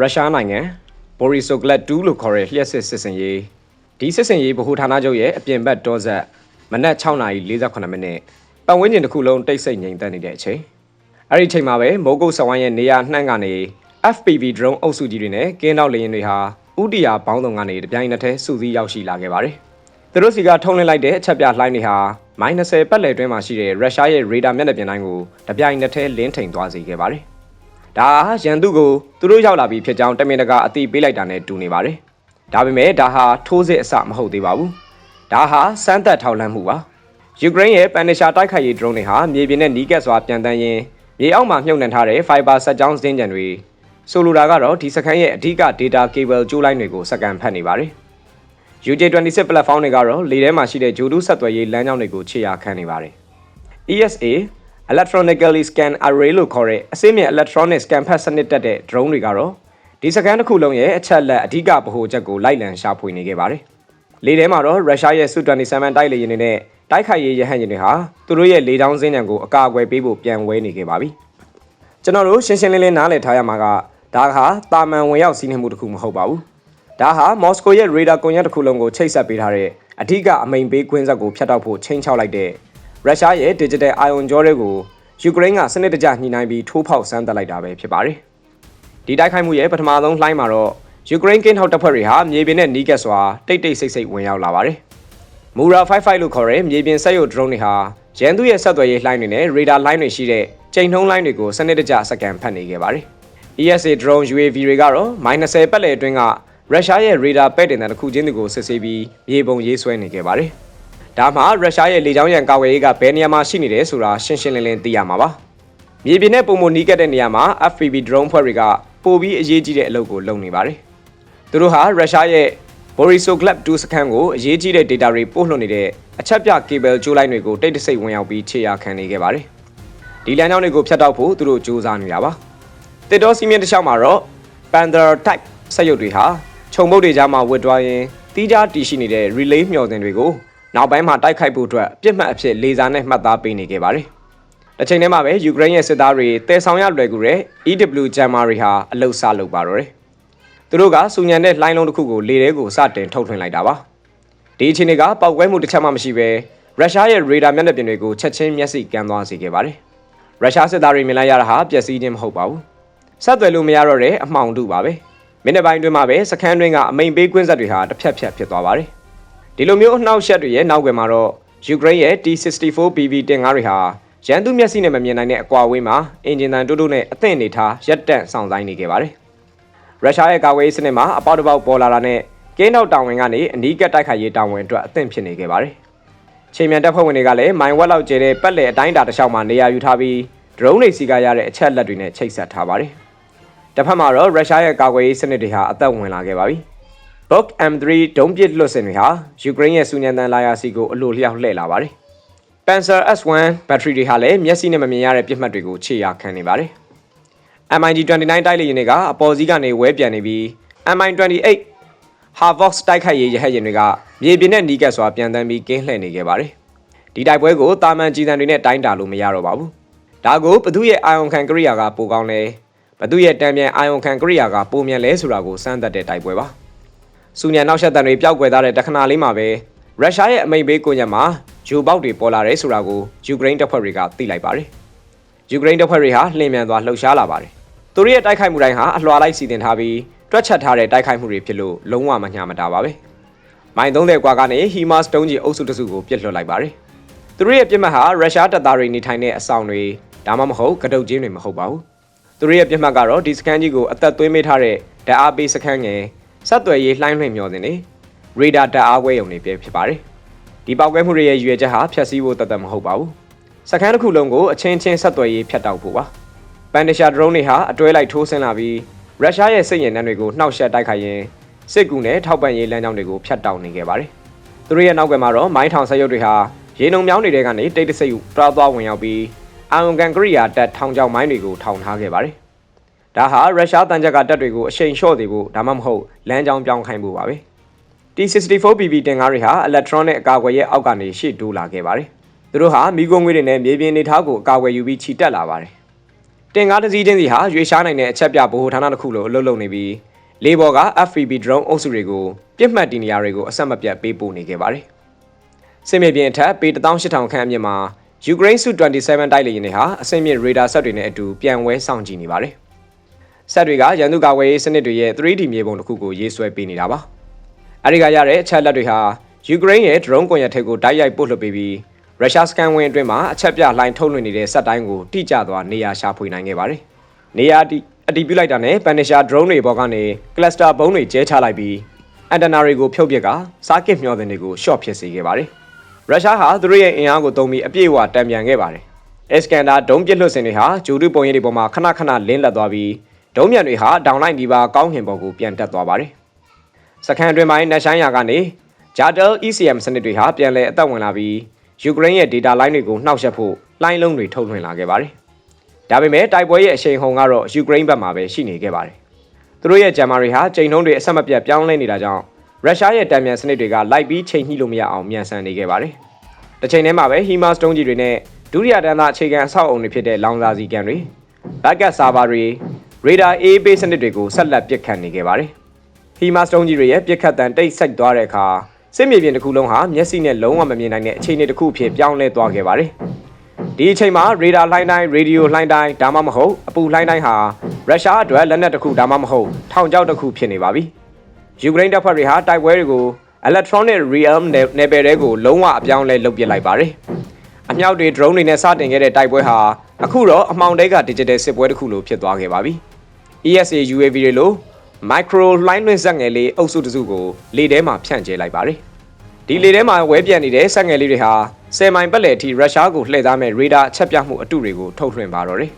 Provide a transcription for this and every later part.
ရုရှားနိုင်ငံဘော်ရီဆိုဂလက်2လို့ခေါ်တဲ့လျှက်စစ်စစ်စင်ရေးဒီစစ်စင်ရေးဗဟိုဌာနချုပ်ရဲ့အပြင်ဘက်တောဆက်မနက်6:48မိနစ်ပတ်ဝန်းကျင်တစ်ခုလုံးတိတ်ဆိတ်ငြိမ်သက်နေတဲ့အချိန်အဲ့ဒီအချိန်မှာပဲမိုးကုတ်ဆဝိုင်းရဲ့နေရာနှံ့ကနေ FPV drone အုပ်စုကြီးတွေနဲ့ကင်းတော့လေယာဉ်တွေဟာဥတီယာဘောင်းဆောင်ကနေတပြိုင်နက်တည်းစုစည်းရောက်ရှိလာခဲ့ပါတယ်သူတို့စီကထုံးလင်းလိုက်တဲ့အချက်ပြလှိုင်းတွေဟာ -30 ပတ်လည်တွင်းမှာရှိတဲ့ရုရှားရဲ့ရေဒါမျက်နှာပြင်တိုင်းကိုတပြိုင်နက်တည်းလင်းထိန်သွားစေခဲ့ပါတယ်။ ဒါဟာရန်သူကိုသူတို့ရောက်လာပြီးဖြစ်ကြောင်းတမင်တကာအတိပေးလိုက်တာနဲ့တူနေပါတယ်။ဒါပေမဲ့ဒါဟာထိုးစစ်အစမဟုတ်သေးပါဘူး။ဒါဟာစမ်းသပ်ထောက်လှမ်းမှုပါ။ယူကရိန်းရဲ့ပန်နီရှာတိုက်ခိုက်ရေး drone တွေဟာမြေပြင်နဲ့နီးကပ်စွာပြန်တန်းရင်းမြေအောက်မှာမြုပ်နှံထားတဲ့ fiber စက်ကြောင်းစင်းကြံတွေဆိုလိုတာကတော့ဒီစခန်းရဲ့အဓိက data cable ကြိုးလိုင်းတွေကိုစကန်ဖတ်နေပါတယ်။ UJ26 platform တွေကတော့လေထဲမှာရှိတဲ့ဂျိုဒူးဆက်သွယ်ရေးလမ်းကြောင်းတွေကိုခြေရာခံနေပါတယ်။ ESA electronically scan array လို့ခေါ်တဲ့အစိမြင့် electronic scan ဖတ်စနစ်တက်တဲ့ drone တွေကတော့ဒီစကန်တစ်ခုလုံးရဲ့အချက်လက်အဓိကဗဟိုချက်ကိုလိုက်လံရှာဖွေနေခဲ့ပါတယ်။လေထဲမှာတော့ရုရှားရဲ့ Su-27 တိုက်လေယာဉ်တွေနဲ့တိုက်ခိုက်ရေးရဟတ်ယာဉ်တွေဟာသူတို့ရဲ့လေကြောင်းစင်းညံကိုအကာအကွယ်ပေးဖို့ပြန်ဝဲနေခဲ့ပါပြီ။ကျွန်တော်တို့ရှင်းရှင်းလင်းလင်းနားလည်ထားရမှာကဒါကတာမန်ဝင်ရောက်စီးနှင်းမှုတစ်ခုမဟုတ်ပါဘူး။ဒါဟာမော်စကိုရဲ့ရေဒါကွန်ရက်တစ်ခုလုံးကိုချိတ်ဆက်ပေးထားတဲ့အထူးကအမိန်ပေးကွင်းဆက်ကိုဖျက်တောက်ဖို့ချိန်ချောက်လိုက်တဲ့ ရုရှားရဲ့ digital ion ကြောတွေကိုယူကရိန်းကစနစ်တကျညှိနှိုင်းပြီးထိုးဖောက်ဆန်းသက်လိုက်တာပဲဖြစ်ပါတယ်။ဒီတိုက်ခိုက်မှုရဲ့ပထမဆုံးလှိုင်းမှာတော့ယူကရိန်းကင်းထောက်တပ်ဖွဲ့တွေဟာမြေပြင်နဲ့နီးကပ်စွာတိတ်တိတ်ဆိတ်ဆိတ်ဝင်ရောက်လာပါတယ်။ Mura 55လို့ခေါ်တဲ့မြေပြင်စက်ရုပ် drone တွေဟာရန်သူရဲ့ဆက်သွယ်ရေးလှိုင်းတွေနဲ့ radar line တွေရှိတဲ့ချိန်ထုံးလိုင်းတွေကိုစနစ်တကျစကန်ဖတ်နေခဲ့ပါတယ်။ ESA drone UAV တွေကတော့ -30 ပတ်လည်အတွင်းကရုရှားရဲ့ရေဒါပဲ့တင်တဲ့တစ်ခုချင်းတွေကိုစစ်ဆေးပြီးမြေပုံရေးဆွဲနေခဲ့ပါတယ်။ ဒါမှရုရှားရဲ့လေကြောင်းရန်ကာကွယ်ရေးကဘယ်နေရာမှာရှိနေတယ်ဆိုတာရှင်းရှင်းလင်းလင်းသိရမှာပါ။မြေပြင်နဲ့ပုံမနီးကပ်တဲ့နေရာမှာ FPV drone ဖွဲ့တွေကပိုပြီးအရေးကြီးတဲ့အလုပ်ကိုလုပ်နေပါတယ်။သူတို့ဟာရုရှားရဲ့ Borisovlev 2စခန်းကိုအရေးကြီးတဲ့ data တွေပို့လွှတ်နေတဲ့အချက်ပြ cable ကြိုးလိုင်းတွေကိုတိတ်တဆိတ်ဝင်ရောက်ပြီးခြေရာခံနေခဲ့ပါတယ်။ဒီလမ်းကြောင်းတွေကိုဖျက်တောက်ဖို့သူတို့စူးစမ်းနေတာပါ။တစ်တော်စီမင်းတစ်လျှောက်မှာတော့ Panther type စက်ရုပ်တွေဟာခြုံပုတ်တွေကြားမှာဝစ်တွားရင်းတီးခြားတည်ရှိနေတဲ့ relay မျှော်စင်တွေကို နောက်ပိုင်းမှာတိုက်ခိုက်ဖို့အတွက်ပြစ်မှတ်အဖြစ်လေဆာနဲ့မှတ်သားပေးနေခဲ့ပါတယ်။တစ်ချိန်တည်းမှာပဲယူကရိန်းရဲ့စစ်သားတွေတဲဆောင်ရလွယ်ကူတဲ့ EW Jammer တွေဟာအလုဆလုပ်ပါတော့တယ်။သူတို့ကစူညံတဲ့လှိုင်းလုံးတစ်ခုကိုလေထဲကိုစတင်ထုတ်ထွင်းလိုက်တာပါ။ဒီအချိန်ကပောက်ကွဲမှုတစ်ချက်မှမရှိဘဲရုရှားရဲ့ရေဒါမျက်နှာပြင်တွေကိုချက်ချင်းမျက်စိကန်းသွားစေခဲ့ပါတယ်။ရုရှားစစ်သားတွေမြင်လိုက်ရတာဟာပျက်စီးခြင်းမဟုတ်ပါဘူး။ဆက်သွယ်လို့မရတော့တဲ့အမှောင်တုပါပဲ။မိနစ်ပိုင်းတွင်းမှာပဲစခန်းတွင်းကအမိန်ပေးကွင်းဆက်တွေဟာတစ်ဖြတ်ဖြတ်ဖြစ်သွားပါတယ်။ ဒီလိုမျိုးအနှောက်အယှက်တွေရဲ့နောက်ွယ်မှာတော့ယူကရိန်းရဲ့ T64 BB တင်ကားတွေဟာရန်သူမျက်စိနဲ့မမြင်နိုင်တဲ့အကွာအဝေးမှာအင်ဂျင်တန်တိုးတိုးနဲ့အသင့်အနေထားရက်တန့်ဆောင်ဆိုင်နေခဲ့ပါတယ်။ရုရှားရဲ့ကာကွယ်ရေးစနစ်မှာအပေါက်တပေါက်ပေါ်လာတာနဲ့ကင်းတော့တောင်ဝင်ကနေအနီးကပ်တိုက်ခိုက်ရေးတောင်ဝင်အတွက်အသင့်ဖြစ်နေခဲ့ပါတယ်။ချိန်မြန်တပ်ဖွဲ့ဝင်တွေကလည်းမိုင်ဝက်လောက်ကျဲတဲ့ပတ်လည်အတိုင်းတာတစ်လျှောက်မှာနေရာယူထားပြီး drone တွေစီကရတဲ့အချက်လက်တွေနဲ့ချိတ်ဆက်ထားပါတယ်။တစ်ဖက်မှာတော့ရုရှားရဲ့ကာကွယ်ရေးစနစ်တွေဟာအသက်ဝင်လာခဲ့ပါပြီ။ Buk M3 ဒုံးပစ်လွတ်စင်တွေဟာယူကရိန်းရဲ့စူညံတန်လာယာစီကိုအလိုလျောက်လှည့်လာပါတယ်။ Panzer S1 ဘက်ထရီတွေဟာလည်းမျက်စိနဲ့မမြင်ရတဲ့ပြစ်မှတ်တွေကိုခြေရာခံနေပါတယ်။ MiG-29 တိုက်လေယာဉ်တွေကအပေါ်စီးကနေဝဲပြန်နေပြီး Mi-28 Havoc တိုက်ခိုက်ရေးရဟတ်ယာဉ်တွေကမြေပြင်နဲ့နီးကပ်စွာပြန်တန်းပြီးကင်းလှည့်နေခဲ့ပါတယ်။ဒီတိုက်ပွဲကိုတာမန်ကြီးစံတွေနဲ့တိုင်းတာလို့မရတော့ပါဘူး။ဒါကိုဘသူရဲ့အာယုံခံကရိယာကပိုကောင်းလဲဘသူရဲ့တံပြန်အာယုံခံကရိယာကပုံမြန်လဲဆိုတာကိုစမ်းသပ်တဲ့တိုက်ပွဲပါ။ စူညံနောက်ဆက်တန်တွေပျောက်ကွယ်သွားတဲ့တခဏလေးမှာပဲရုရှားရဲ့အမိန်ပေးကွန်ရက်မှာဂျိုပေါက်တွေပေါ်လာတယ်ဆိုတာကိုယူကရိန်းတပ်ဖွဲ့တွေကသိလိုက်ပါတယ်။ယူကရိန်းတပ်ဖွဲ့တွေဟာလှည့်မြန်စွာလှုပ်ရှားလာပါတယ်။သူတို့ရဲ့တိုက်ခိုက်မှုတိုင်းဟာအလွှာလိုက်စီတင်ထားပြီးတွက်ချက်ထားတဲ့တိုက်ခိုက်မှုတွေဖြစ်လို့လုံးဝမညာမတာပါပဲ။မိုင်30ကွာကနေဟီမာစတုံးကြီးအုပ်စုတစုကိုပြစ်လွှတ်လိုက်ပါတယ်။သူတို့ရဲ့ပြစ်မှတ်ဟာရုရှားတပ်သားတွေနေထိုင်တဲ့အဆောင်တွေဒါမှမဟုတ်ကတုတ်ကျင်းတွေမဟုတ်ပါဘူး။သူတို့ရဲ့ပြစ်မှတ်ကတော့ဒီစခန်းကြီးကိုအသက်သွင်းမိထားတဲ့ဓာတ်အားပေးစခန်းငယ် ဆက်သွယ်ရေးလှိုင်းလွှင့်မျှော်စင်နေရေဒါဓာတ်အားဝဲရုံတွေပြဖြစ်ပါတယ်ဒီပေါက်ကွဲမှုတွေရဲ့ရွေချက်ဟာဖျက်ဆီးဖို့တသက်မဟုတ်ပါဘူးစခန်းတစ်ခုလုံးကိုအချင်းချင်းဆက်သွယ်ရေးဖြတ်တောက်ဖို့ပါပန်တရှာဒရုန်းတွေဟာအတွဲလိုက်ထိုးဆင်းလာပြီးရုရှားရဲ့စစ်ရင်နှန်းတွေကိုနှောက်ယှက်တိုက်ခိုက်ရင်းစစ်ကူနဲ့ထောက်ပံ့ရေးလမ်းကြောင်းတွေကိုဖျက်တောက်နေခဲ့ပါတယ်သူတို့ရဲ့နောက်ကွယ်မှာတော့မိုင်းထောင်ဆက်ရုပ်တွေဟာရေနုံမြောင်းတွေထဲကနေတိတ်တဆိတ်တွားသွားဝင်ရောက်ပြီးအာယုံကန်ကရိယာတပ်ထောင်ချောက်မိုင်းတွေကိုထောင်ထားခဲ့ပါတယ်။ ဒါဟာရုရှားတန်ကြပ်ကတပ်တွေကိုအရှိန်လျှော့စေဖို့ဒါမှမဟုတ်လမ်းကြောင်းပြောင်းခိုင်းဖို့ပါပဲ။ T64BB တင်ကားတွေဟာ electronic အကာအကွယ်ရဲ့အောက်ကနေရှေ့တိုးလာခဲ့ပါတယ်။သူတို့ဟာမိဂုံငွေတွေနဲ့မြေပြင်နေထားကိုအကာအကွယ်ယူပြီးခြိတက်လာပါတယ်။တင်ကားတစ်စီးချင်းစီဟာရွေရှားနိုင်တဲ့အချက်ပြဗဟိုဌာနတစ်ခုလိုအလုပ်လုပ်နေပြီးလေဘော်က FPV drone အုပ်စုတွေကိုပြစ်မှတ်တင်နေရာတွေကိုအဆက်မပြတ်ပေးပို့နေခဲ့ပါတယ်။စစ်မြေပြင်အထက်ပေ18000ခန့်အမြင့်မှာ Ukraine Su-27 တိုက်လေယာဉ်တွေဟာအဆင့်မြင့်ရေဒါဆက်တွေနဲ့အတူပြန်ဝဲစောင့်ကြည့်နေပါတယ်။ ဆက်တွေကရန်သူကာဝေးရေးစနစ်တွေရဲ့ 3D မြေပုံတစ်ခုကိုရေးဆွဲပေးနေတာပါ။အဲဒီကရတဲ့အချက်လက်တွေဟာယူကရိန်းရဲ့ drone ကွန်ရက်ထိပ်ကိုတိုက်ရိုက်ပို့လွှတ်ပေးပြီးရုရှားစကန်ဝင်အတွင်းမှာအချက်ပြလှိုင်းထုတ်လွှင့်နေတဲ့စက်တိုင်းကိုတိကျသွားနေရာရှာဖွေနိုင်ခဲ့ပါတယ်။နေရာတိအတီးပြုလိုက်တာနဲ့ Punisher drone တွေပေါ်ကနေ cluster ဘုံတွေကျဲချလိုက်ပြီးအန်တနာတွေကိုဖြုတ်ပစ်ကစားကစ်မျောတဲ့တွေကို short ဖြစ်စေခဲ့ပါတယ်။ရုရှားဟာသူတို့ရဲ့အင်အားကိုသုံးပြီးအပြည့်အဝတံပြန်ခဲ့ပါတယ်။ Iskander ဒုံးပစ်လွှတ်စင်တွေဟာဂျိုဒုပုံရိပ်တွေပေါ်မှာခဏခဏလင်းလက်သွားပြီး ဒုံးမြန်တွေဟာဒေါင်လိုက်ဒီပါကောင်းဟင်ပေါ်ကိုပြန်တက်သွားပါတယ်။စကန်အတွင်းပိုင်းနက်ရှိုင်းယာကနေ Jadel ECM စနစ်တွေဟာပြန်လည်အသက်ဝင်လာပြီးယူကရိန်းရဲ့ data line တွေကိုနှောက်ယှက်ဖို့လိုင်းလုံးတွေထုတ်လွှင့်လာခဲ့ပါတယ်။ဒါပေမဲ့တိုက်ပွဲရဲ့အရှိန်ဟုန်ကတော့ယူကရိန်းဘက်မှာပဲရှိနေခဲ့ပါတယ်။သူတို့ရဲ့ဂျမ်မာတွေဟာချိန်နှုန်းတွေအဆက်မပြတ်ပြောင်းလဲနေတာကြောင့်ရုရှားရဲ့တံမြန်စနစ်တွေကလိုက်ပြီးချိန်ညှိလို့မရအောင်မြန်ဆန်နေခဲ့ပါတယ်။တစ်ချိန်တည်းမှာပဲ HIMARS တုံးကြီးတွေနဲ့ဒုတိယတန်းသားအခြေခံအဆောက်အုံတွေဖြစ်တဲ့လောင်စာစီကန်တွေ backup server တွေ radar A base စနစ်တွေကိုဆက်လက်ပစ်ခတ်နေခဲ့ပါတယ်။ HIMARS တုံးကြီးတွေရဲ့ပစ်ခတ်တံတိတ်ဆိတ်သွားတဲ့အခါစစ်မြေပြင်တစ်ခုလုံးဟာမျက်စိနဲ့လုံးဝမမြင်နိုင်တဲ့အခြေအနေတစ်ခုအဖြစ်ပြောင်းလဲသွားခဲ့ပါတယ်။ဒီအချိန်မှာရေဒါလှိုင်းတိုင်းရေဒီယိုလှိုင်းတိုင်းဒါမှမဟုတ်အပူလှိုင်းတိုင်းဟာရုရှားအတွက်လက်နက်တစ်ခုဒါမှမဟုတ်ထောင်ချောက်တစ်ခုဖြစ်နေပါပြီ။ယူကရိန်းတပ်ဖွဲ့တွေဟာတိုက်ပွဲတွေကို electronic realm နယ်ပယ်တွေကိုလုံးဝအပြောင်းလဲလုပ်ပစ်လိုက်ပါတယ်။အမြောက်တွေ drone တွေနဲ့စတင်ခဲ့တဲ့တိုက်ပွဲဟာအခုတော့အမှောင်တဲက digital စစ်ပွဲတစ်ခုလိုဖြစ်သွားခဲ့ပါပြီ။ ESA UAV တွေလို micro လှိုင်းလွှင့်ဇက်ငယ်လေးအုပ်စုတစုကိုလေထဲမှာဖြန့်ကျဲလိုက်ပါတယ်။ဒီလေထဲမှာဝဲပြန့်နေတဲ့ဇက်ငယ်လေးတွေဟာ10မိုင်ပတ်လည်အထိရုရှားကိုလှည့်သားမဲ့ရေဒါအချက်ပြမှုအတုတွေကိုထုတ်လွှင့်ပါတော့တယ်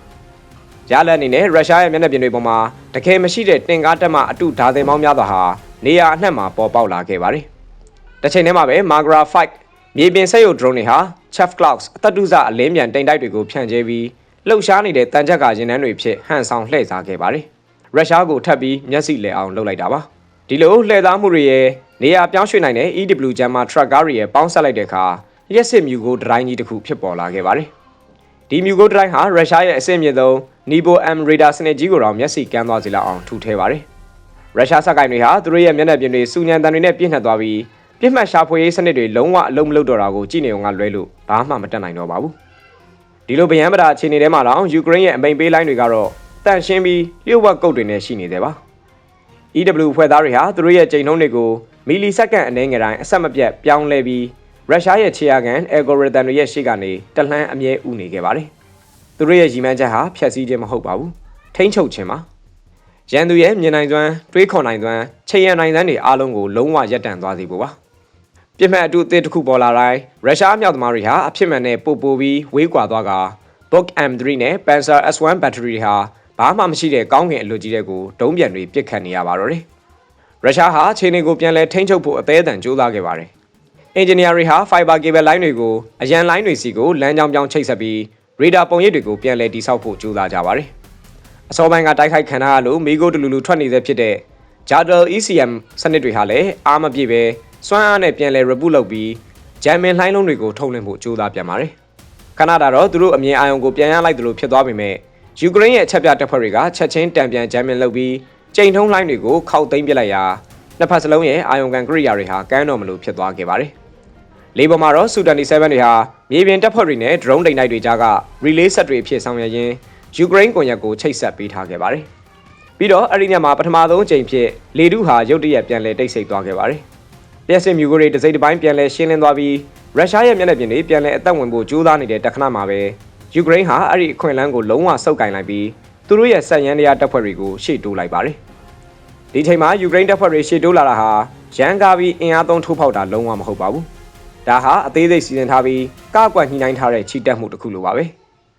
။ရလအနေနဲ့ရုရှားရဲ့မျက်နှာပြင်တွေပေါ်မှာတကယ်မရှိတဲ့တင်ကားတက်မှအတုဓာတ်သင်ပေါင်းများစွာဟာနေရာအနှံ့မှာပေါ်ပေါက်လာခဲ့ပါတယ်။တစ်ချိန်တည်းမှာပဲ Magra 5မြေပြင်ဆက်ရုပ် drone တွေဟာ Chaff Clouds အသက်တုစအလင်းမြန်တိမ်တိုက်တွေကိုဖြန့်ကျဲပြီး လှုပ်ရှားနေတဲ့တန်ကြက်ကရင်နှန်းတွေဖြစ်ဟန်ဆောင်လှည့်စားခဲ့ပါတယ်။ရုရှားကိုထပ်ပြီးမျက်စိလဲအောင်လုပ်လိုက်တာပါဒီလိုလှည့်သားမှုတွေရဲ့နေရာပြောင်းရွှေ့နိုင်တဲ့ EW ဂျမ်မာ truck ကားတွေရဲ့ပေါင်းဆက်လိုက်တဲ့အခါရက်စစ်မြူကိုဒရိုင်းကြီးတစ်ခုဖြစ်ပေါ်လာခဲ့ပါတယ်ဒီမြူကိုဒရိုင်းဟာရုရှားရဲ့အဆင့်မြင့်ဆုံး Nibo M radar စနစ်ကြီးကိုတော့မျက်စိကန်းသွားစေလောက်အောင်ထူထဲပါတယ်ရုရှားစက်ကိုင်တွေဟာသူတို့ရဲ့မျက်နှာပြင်တွေစူညံတန်တွေနဲ့ပြည့်နှက်သွားပြီးပြစ်မှတ်ရှာဖွေရေးစနစ်တွေလုံးဝအလုံးမလုံးတော့တာကိုကြည့်နေအောင်ကလွဲလို့ဘာမှမတက်နိုင်တော့ပါဘူး ဒီလိုဗျံပဒါအခြေအနေထဲမှာတော့ယူကရိန်းရဲ့အမိန်ပေးလိုင်းတွေကတော့တန့်ရှင်းပြီးလျှို့ဝှက်ကုတ်တွေနဲ့ရှိနေသေးပါ EW ဖွဲ့သားတွေဟာသူတို့ရဲ့ချိန်နှုန်းတွေကိုမီလီစက္ကန့်အနည်းငယ်တိုင်းအဆက်မပြတ်ပြောင်းလဲပြီးရုရှားရဲ့ခြေရာခံ algorithm တွေရဲ့ရှေ့ကနေတလှမ်းအမြဲဥနေခဲ့ပါတယ်။သူတို့ရဲ့ရည်မှန်းချက်ဟာဖြတ်စည်းခြင်းမဟုတ်ပါဘူး။ထိမ့်ချုပ်ခြင်းပါ။ရန်သူရဲ့မြင်နိုင်စွမ်းတွေးခေါ်နိုင်စွမ်းချိန်ရနိုင်စွမ်းတွေအားလုံးကိုလုံးဝရပ်တန့်သွားစေဖို့ပါ။ ပြစ်မှတ်အတူအသစ်တစ်ခုပေါ်လာတိုင်းရုရှားမြောက်သမားတွေဟာအဖြစ်မှန်နဲ့ပို့ပို့ပြီးဝေးကွာသွားက Book M3 နဲ့ Panzer S1 battery ဟာဘာမှမရှိတဲ့ကောင်းကင်အလွတ်ကြီးတဲ့ကိုဒုံးပြန်တွေပစ်ခတ်နေရပါတော့တယ်။ရုရှားဟာခြေနေကိုပြန်လဲထိန်းချုပ်ဖို့အသေးအတန်ကြိုးစားခဲ့ပါတယ်။အင်ဂျင်နီယာတွေဟာ fiber cable line တွေကိုအရန် line တွေစီကိုလမ်းကြောင်းပြောင်းချိတ်ဆက်ပြီး radar ပုံရိပ်တွေကိုပြန်လဲတိစောက်ဖို့ကြိုးစားကြပါတယ်။အစောပိုင်းကတိုက်ခိုက်ခံရလို့မိကိုတလူလူထွက်နေတဲ့ဖြစ်တဲ့ Jadel ECM စနစ်တွေဟာလည်းအားမပြည့်ပဲ စွမ်းအားနဲ့ပြန်လဲ reboot လုပ်ပြီးဂျမ်မင်လှိုင်းလုံးတွေကိုထုတ်လွှင့်ဖို့ကြိုးစားပြန်ပါတယ်။ခဏတာတော့သူတို့အမြင်အာရုံကိုပြန်ရလိုက်သလိုဖြစ်သွားပေမဲ့ယူကရိန်းရဲ့အချက်ပြတပ်ဖွဲ့တွေကချက်ချင်းတံပြန်ဂျမ်းမင်လုပ်ပြီးကြိမ်ထုံးလိုင်းတွေကိုခောက်သိမ်းပစ်လိုက်ရာနှစ်ဖက်စလုံးရဲ့အာယုံကန်ကရိယာတွေဟာကမ်းတော်မလို့ဖြစ်သွားခဲ့ပါတယ်။လေးပေါ်မှာတော့ Su-27 တွေဟာမြေပြင်တပ်ဖွဲ့တွေနဲ့ drone တိမ်တိုက်တွေကြားက relay ဆက်တွေဖြစ်ဆောင်ရွက်ရင်းယူကရိန်းကွန်ရက်ကိုချိတ်ဆက်ပေးထားခဲ့ပါတယ်။ပြီးတော့အဲ့ဒီညမှာပထမဆုံးအကြိမ်ဖြစ်လေတုဟာရုတ်တရက်ပြန်လဲတိတ်ဆိတ်သွားခဲ့ပါတယ်။ လျှက်စစ်မြူကိုတွေတစိမ့်တစ်ပိုင်းပြန်လဲရှင်းလင်းသွားပြီးရုရှားရဲ့မျက်နှာပြင်တွေပြန်လဲအသက်ဝင်ဖို့ကြိုးစားနေတဲ့တခဏမှာပဲယူကရိန်းဟာအဲ့ဒီအခွင့်အလမ်းကိုလုံးဝဆုပ်ကင်လိုက်ပြီးသူတို့ရဲ့ဆက်ရန်တရားတပ်ဖွဲ့တွေကိုရှေ့တိုးလိုက်ပါတယ်။ဒီချိန်မှာယူကရိန်းတပ်ဖွဲ့တွေရှေ့တိုးလာတာဟာရန်ကားပြီးအင်အားသုံးထိုးဖောက်တာလုံးဝမဟုတ်ပါဘူး။ဒါဟာအသေးစိတ်စီစဉ်ထားပြီးကကွက်ညှိနှိုင်းထားတဲ့ချီတက်မှုတစ်ခုလိုပါပဲ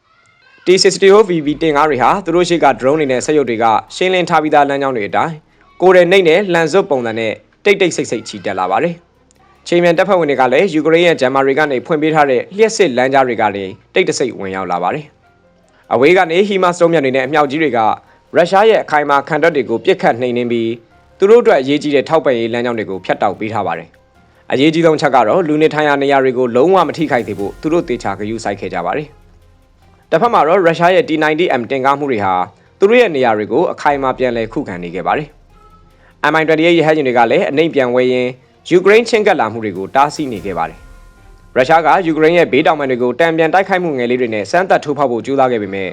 ။ T60 VV တင်ကားတွေဟာသူတို့ရှိက drone တွေနဲ့ဆက်ရုပ်တွေကရှင်းလင်းထားပြီးသားလမ်းကြောင်းတွေအတိုင်းကိုယ်ရနှိမ့်နဲ့လှန်စွပ်ပုံစံနဲ့ တိတ်တိတ်ဆိတ်ဆိတ်ချီတက်လာပါတယ်။ချိန်မြန်တပ်ဖွဲ့ဝင်တွေကလည်းယူကရိန်းရဲ့ဂျမ်မာတွေကနေဖွင့်ပေးထားတဲ့လျှက်စစ်လမ်းကြားတွေကလည်းတိတ်တဆိတ်ဝင်ရောက်လာပါတယ်။အဝေးကနေဟီမာစတုံးမြတ်တွေနဲ့အမြောက်ကြီးတွေကရုရှားရဲ့အခိုင်အမာခံတပ်တွေကိုပြစ်ခတ်နှိမ်နင်းပြီးသူတို့အတွက်အရေးကြီးတဲ့ထောက်ပံ့ရေးလမ်းကြောင်းတွေကိုဖျက်တောက်ပေးထားပါတယ်။အရေးကြီးဆုံးချက်ကတော့လူနေထိုင်ရာနေရာတွေကိုလုံးဝမထိခိုက်သေးဖို့သူတို့တေချာဂရုစိုက်ခဲ့ကြပါတယ်။တစ်ဖက်မှာတော့ရုရှားရဲ့ T90M တင်ကားမှုတွေဟာသူတို့ရဲ့နေရာတွေကိုအခိုင်အမာပြန်လည်ခုခံနေခဲ့ပါတယ်။ MI28 ရဟတ်ယာဉ်တွေကလည်းအနှိမ့်ပြန်ဝဲရင်းယူကရိန်းချင်းကပ်လာမှုတွေကိုတားဆီးနေခဲ့ပါတယ်။ရုရှားကယူကရိန်းရဲ့ဘေးတောင်ပံတွေကိုတံပြန်တိုက်ခိုက်မှုငယ်လေးတွေနဲ့စမ်းသပ်ထိုးဖောက်ဖို့ကြိုးစားခဲ့ပေမဲ့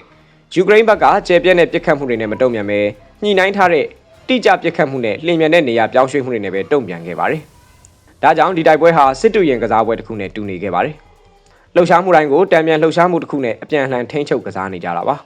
ယူကရိန်းဘက်ကကျေပြက်တဲ့ပစ်ခတ်မှုတွေနဲ့မတုံ့ပြန်ပဲညှိနှိုင်းထားတဲ့တိကျပစ်ခတ်မှုနဲ့လျင်မြန်တဲ့နေရာပြောင်းရွှေ့မှုတွေနဲ့ပဲတုံ့ပြန်ခဲ့ပါတယ်။ဒါကြောင့်ဒီတိုက်ပွဲဟာစစ်တူရင်ကစားပွဲတစ်ခုနဲ့တူနေခဲ့ပါတယ်။လှုပ်ရှားမှုတိုင်းကိုတံပြန်လှုပ်ရှားမှုတစ်ခုနဲ့အပြန်အလှန်ထိန်းချုပ်ကစားနေကြတာပါ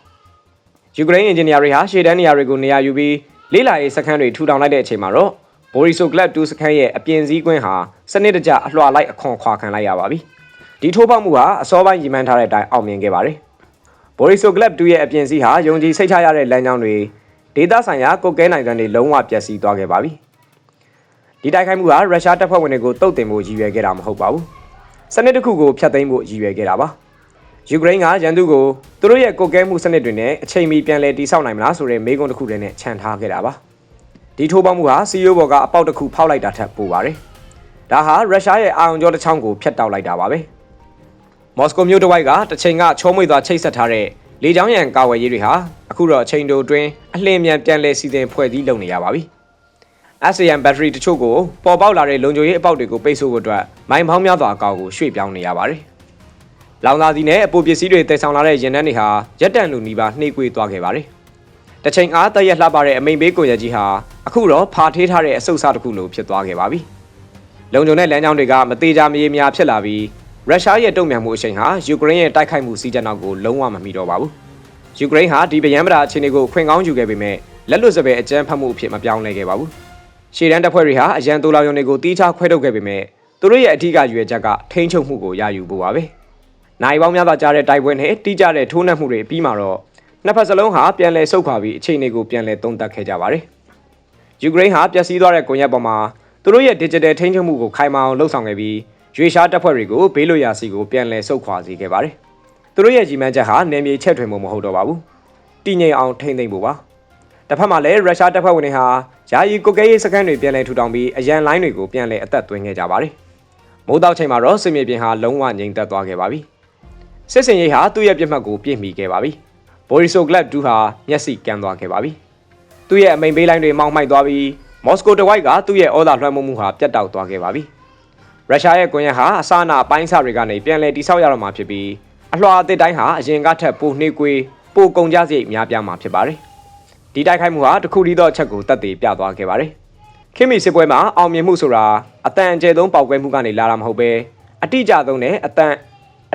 ။ယူကရိန်းအင်ဂျင်နီယာတွေဟာရှေ့တန်းနေရာတွေကိုနေရာယူပြီး လေးလာရေးစခန်းတွေထူထောင်လိုက်တဲ့အချိန်မှာတော့ဘိုရီဆိုဂလက်2စခန်းရဲ့အပြင်စည်းကွင်းဟာစနစ်တကျအလွှာလိုက်အခွန်ခွာခံလိုက်ရပါပြီ။ဒီထိုးပေါက်မှုဟာအစောပိုင်းရည်မှန်းထားတဲ့အတိုင်းအောင်မြင်ခဲ့ပါတယ်။ဘော်ရီဆိုကလပ်2ရဲ့အပြင်စီးဟာယုံကြည်စိတ်ချရတဲ့လမ်းကြောင်းတွေဒေတာဆိုင်ရာကုတ်ကဲနိုင်တဲ့တွေလုံးဝပျက်စီးသွားခဲ့ပါပြီ။ဒီတိုက်ခိုက်မှုဟာရုရှားတပ်ဖွဲ့ဝင်တွေကိုတုတ်တင်ဖို့ရည်ရွယ်ခဲ့တာမဟုတ်ပါဘူး။စနစ်တစ်ခုကိုဖျက်သိမ်းဖို့ရည်ရွယ်ခဲ့တာပါ။ ယူကရိန်းကရန်သူကိုသူတို့ရဲ့ကုတ်ကဲမှုစနစ်တွေနဲ့အချိန်မီပြန်လည်တိစောက်နိုင်မလားဆိုတဲ့မေးခွန်းတစ်ခုတည်းနဲ့ခြံထားခဲ့တာပါ။ဒီထိုးပေါက်မှုဟာစီယိုဘော်ကအပေါက်တစ်ခုဖောက်လိုက်တာထက်ပိုပါတယ်။ဒါဟာရုရှားရဲ့အာရုံကြောတစ်ချောင်းကိုဖျက်တောက်လိုက်တာပါပဲ။မော်စကိုမြို့တစ်ဝိုက်ကတစ်ချိန်ကချောမွေ့သွားချိတ်ဆက်ထားတဲ့လေကြောင်းရန်ကာဝယ်ရေးတွေဟာအခုတော့အချိန်တိုအတွင်းအလင်းမြန်ပြန်လည်စီစဉ်ဖွဲ့စည်းလုပ်နေရပါပြီ။ ASEAN ဘက်ထရီတချို့ကိုပေါ်ပေါက်လာတဲ့လုံခြုံရေးအပေါက်တွေကိုပိတ်ဆို့ဖို့အတွက်မိုင်ပေါင်းများစွာအကောက်ကိုရွှေ့ပြောင်းနေရပါတယ်။ လောင်စာစီနဲ့အပိုပစ္စည်းတွေတည်ဆောင်လာတဲ့ရင်နှန်းတွေဟာရက်တန်လူနီးပါးနှိမ့်ကွေးသွားခဲ့ပါတယ်။တစ်ချိန်အားတရက်လှပတဲ့အမိန်ပေးကိုရကြီးဟာအခုတော့ဖာထေးထားတဲ့အဆုတ်စားတစ်ခုလိုဖြစ်သွားခဲ့ပါပြီ။လုံခြုံတဲ့လမ်းကြောင်းတွေကမသေးကြမရေမရာဖြစ်လာပြီးရုရှားရဲ့တုံ့ပြန်မှုအချိန်ဟာယူကရိန်းရဲ့တိုက်ခိုက်မှုစီးချက်နောက်ကိုလုံးဝမမီတော့ပါဘူး။ယူကရိန်းဟာဒီဗယံပဒါအခြေအနေကိုခွင့်ကောင်းယူခဲ့ပေမဲ့လက်လွတ်စပယ်အကြမ်းဖက်မှုအဖြစ်မပြောင်းလဲခဲ့ပါဘူး။ရှေ့တန်းတပ်ဖွဲ့တွေဟာအရန်တူလာယုံတွေကိုတီးခြားခွဲထုတ်ခဲ့ပေမဲ့သူတို့ရဲ့အထူးကရွေချက်ကထိန်းချုပ်မှုကိုရယူဖို့ပါပဲ။ နိုင်ပေါင်းများစွာကြားတဲ့တိုက်ပွဲနဲ့တီးကြတဲ့ထိုးနှက်မှုတွေပြီးမှတော့နှစ်ဖက်စလုံးဟာပြန်လည်ဆုတ်ခွာပြီးအခြေအနေကိုပြန်လည်သုံးသပ်ခဲ့ကြပါတယ်။ယူကရိန်းဟာပျက်စီးသွားတဲ့ကွန်ရက်ပေါ်မှာသူတို့ရဲ့ digital ထိန်းချုပ်မှုကိုခိုင်မာအောင်လှုပ်ဆောင်ခဲ့ပြီးရွေရှားတပ်ဖွဲ့တွေကိုဘေးလွတ်ရာစီကိုပြန်လည်ဆုတ်ခွာစေခဲ့ပါတယ်။သူတို့ရဲ့ကြီးမှန်းချက်ဟာနယ်မြေချက်ထွင်မှုမဟုတ်တော့ပါဘူး။တည်ငြိမ်အောင်ထိန်းသိမ်းဖို့ပါ။တစ်ဖက်မှာလည်းရုရှားတပ်ဖွဲ့ဝင်တွေဟာယာယီကုတ်ကဲရေးစခန်းတွေပြန်လည်ထူထောင်ပြီးအရန်လိုင်းတွေကိုပြန်လည်အသက်သွင်းခဲ့ကြပါတယ်။မိုးတောက်ချိန်မှာတော့စစ်မြေပြင်ဟာလုံးဝငြိမ်သက်သွားခဲ့ပါပြီ။ စစ်စင်ရေးဟာသူ့ရဲ့ပြစ်မှတ်ကိုပြည့်မီခဲ့ပါပြီ။ဘော်ရီဆိုဂလက်2ဟာမျက်စိကန်းသွားခဲ့ပါပြီ။သူ့ရဲ့အမိန်ပေးလိုင်းတွေမောင်းမိုက်သွားပြီးမော်စကိုတဝိုက်ကသူ့ရဲ့ဩဇာလွှမ်းမိုးမှုဟာပြတ်တောက်သွားခဲ့ပါပြီ။ရုရှားရဲ့ကွန်ရက်ဟာအစအနအပိုင်းအစတွေကနေပြန်လည်တိစောက်ရတော့မှာဖြစ်ပြီးအလွှာအသစ်တိုင်းဟာအရင်ကထက်ပိုနှေးကွေးပိုကုန်ကြစရိတ်များပြားမှာဖြစ်ပါတယ်။ဒီတိုက်ခိုက်မှုဟာတစ်ခုတည်းသောအချက်ကိုတက်တည်ပြသွားခဲ့ပါတယ်။ခင်မီစစ်ပွဲမှာအောင်မြင်မှုဆိုတာအတန်အကျယ်ဆုံးပေါက်ကွဲမှုကနေလာတာမဟုတ်ပဲအတိအကျဆုံးနဲ့အတန်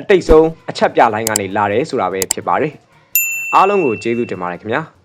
အတိတ်ဆုံးအချက်ပြလိုင်းကနေလာတယ်ဆိုတာပဲဖြစ်ပါတယ်။အားလုံးကိုကျေးဇူးတင်ပါတယ်ခင်ဗျာ။